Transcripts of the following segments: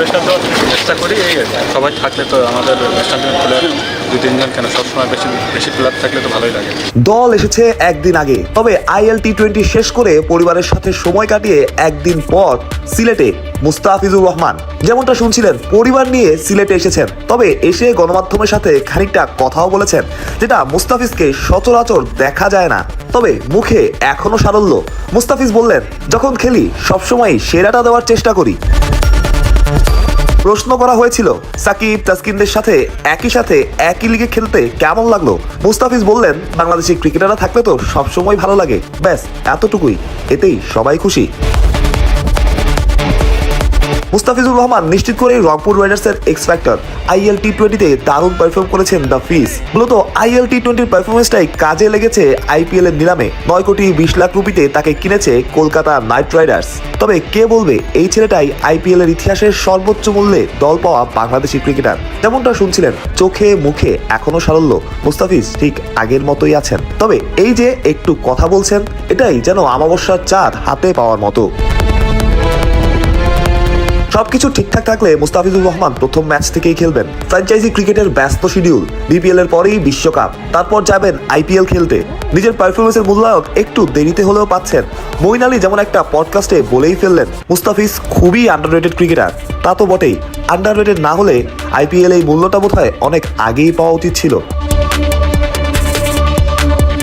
Pressure দেওয়ার চেষ্টা করি, এই সবাই থাকলে তো আমাদের টিমের প্লেয়ার দুই তিনজন কেন? সবসময় বেশি বেশি প্লেয়ার থাকলে তো ভালোই লাগে। দল এসেছে একদিন আগে। তবে আইএল টি টোয়েন্টি শেষ করে পরিবারের সাথে সময় কাটিয়ে একদিন পর সিলেটে মুস্তাফিজুর রহমান। যেমনটা শুনছিলেন, পরিবার নিয়ে সিলেটে এসেছেন। তবে এসে গণমাধ্যমের সাথে খানিকটা কথাও বলেছেন, যেটা মুস্তাফিজকে সচরাচর দেখা যায় না। তবে মুখে এখনও সারল্য। মুস্তাফিজ বললেন, যখন খেলি সবসময় সেরাটা দেওয়ার চেষ্টা করি। প্রশ্ন করা হয়েছিল, সাকিব, তাসকিনদের সাথে একই সাথে একই লিগে খেলতে কেমন লাগল? মুস্তাফিজ বললেন বাংলাদেশের ক্রিকেটাররা থাকলে তো সবসময় ভালো লাগে। ব্যাস, এতটুকুই। এতেই সবাই খুশি। মুস্তাফিজুর রহমান নিশ্চিত করে রংপুর রাইডার্সের এক্স ফ্যাক্টর আইএল টি টোয়েন্টিতে দারুণ পারফর্ম করেছেন দ্য ফিস মূলত আইএল টি টোয়েন্টির পারফরমেন্সটাই কাজে লেগেছে আইপিএল এর নিলামে। নয় কোটি বিশ লাখ রুপিতে তাকে কিনেছে কলকাতা নাইট রাইডার্স তবে কে বলবে, এই ছেলেটাই আইপিএল এর ইতিহাসের সর্বোচ্চ মূল্যে দল পাওয়া বাংলাদেশি ক্রিকেটার। যেমনটা শুনছিলেন, চোখে মুখে এখনও সারল্য। মুস্তাফিজ ঠিক আগের মতোই আছেন। তবে এই যে একটু কথা বলছেন, এটাই যেন আমাবস্যার চাঁদ হাতে পাওয়ার মতো। সবকিছু ঠিকঠাক থাকলে মুস্তাফিজুর রহমান প্রথম ম্যাচ থেকেই খেলবেন। ফ্র্যাঞ্চাইজি ক্রিকেটের ব্যস্ত শিডিউল বিপিএল এর পরেই বিশ্বকাপ, তারপর যাবেন আইপিএল খেলতে। নিজের পারফরমেন্সের মূল্যায়ন একটু দেরিতে হলেও পাচ্ছেন। মইন আলী যেমন একটা পডকাস্টে বলেই ফেললেন, মুস্তাফিজ খুবই আন্ডাররেটেড ক্রিকেটার তা তো বটেই। আন্ডাররেটেড না হলে আইপিএল এই মূল্যটা বোধহয় অনেক আগেই পাওয়া উচিত ছিল।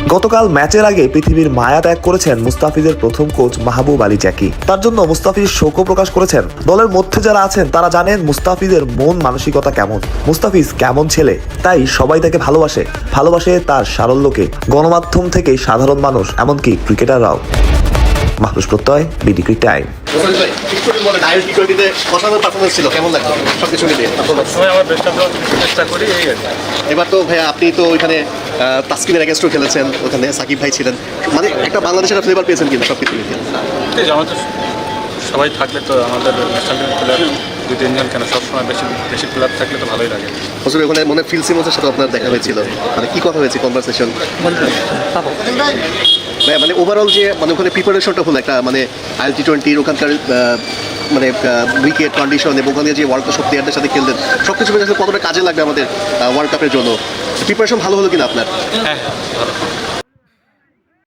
গতকাল ম্যাচের আগে পৃথিবীর মায়া ত্যাগ করেছেন মুস্তাফিজের প্রথম কোচ মাহবুব আলী জ্যাকি। তার জন্য মুস্তাফিজ শোকও প্রকাশ করেছেন। দলের মধ্যে যারা আছেন, তারা জানেন মুস্তাফিজের মন মানসিকতা কেমন। মুস্তাফিজ কেমন ছেলে, তাই সবাই তাকে ভালোবাসে। ভালোবাসে তার সারল্যকে। গণমাধ্যম থেকে সাধারণ মানুষ, এমনকি ক্রিকেটাররাও। মাহরুষ প্রত্যয় বিডি ক্রিক টাইম। এবার তো ভাইয়া আপনি তো ওইখানে তাসকিনের অ্যাগেন্স্টও খেলেছেন ওখানে সাকিব ভাই ছিলেন। মানে একটা বাংলাদেশের ফ্লেভার পেয়েছেন কিন্তু সব কিছু সবাই থাকলে তো আমাদের ন্যাশনাল টিমের প্লেয়ার দুই তিনজন কেন সবসময় বেশি বেশি প্লেয়ার থাকলে তো ভালোই লাগে। হোসেন ওখানে মনে ফিল সিমন্সের সাথে আপনার দেখা হয়েছিল? মানে কি কথা হয়েছে কনভারসেশন মানে ওভারঅল যে মানে ওখানে প্রিপারেশনটা হলো একটা মানে আইএল টি টোয়েন্টির ওখানকার মানে উইকেট কন্ডিশন এবং ওখানে যে ওয়ার্ল্ড কাপ সব প্লেয়ারদের সাথে খেলতেন সব কিছু কতটা কাজে লাগবে আমাদের ওয়ার্ল্ড কাপের জন্য? প্রিপারেশন ভালো হলো কিনা আপনার? হ্যাঁ